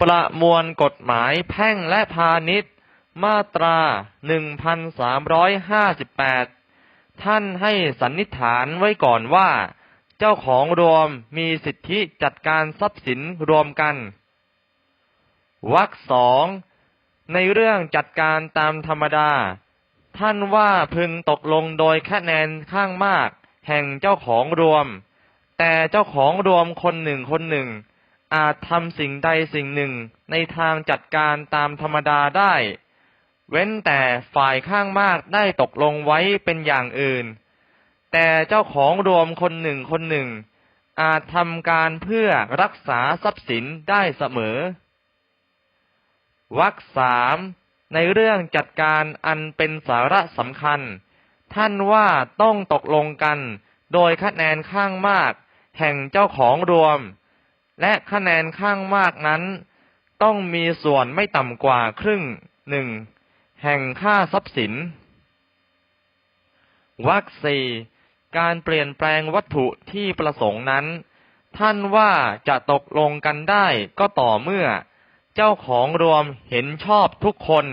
ประมวลกฎหมายแพ่งและพาณิชย์ มาตรา 1358 ท่านให้สันนิษฐานไว้ก่อนว่า เจ้าของรวมมีสิทธิจัดการทรัพย์สินรวมกัน วรรคสองในเรื่องจัดการตามธรรมดา ท่านว่าพึงตกลงโดยคะแนนข้างมาก แห่งเจ้าของรวม แต่เจ้าของรวมคนหนึ่งคนหนึ่ง อาจทำสิ่งใดสิ่งหนึ่งในทางจัดการตามธรรมดาได้ เว้นแต่ฝ่ายข้างมากได้ตกลงไว้เป็นอย่างอื่น แต่เจ้าของรวมคนหนึ่งคนหนึ่ง อาจทำการเพื่อรักษาทรัพย์สินได้เสมอวรรคสามในเรื่องจัดการอันเป็นสาระสำคัญ ท่านว่าต้องตกลงกัน โดยคะแนนข้างมาก แห่งเจ้าของรวม และคะแนนข้างมากนั้น ต้องมีส่วนไม่ต่ำกว่าครึ่งหนึ่งแห่งค่าทรัพย์สินวรรคสี่การเปลี่ยนแปลงวัตถุที่ประสงค์นั้น ท่านว่าจะตกลงกันได้ก็ต่อเมื่อ เจ้าของรวมเห็นชอบทุกคน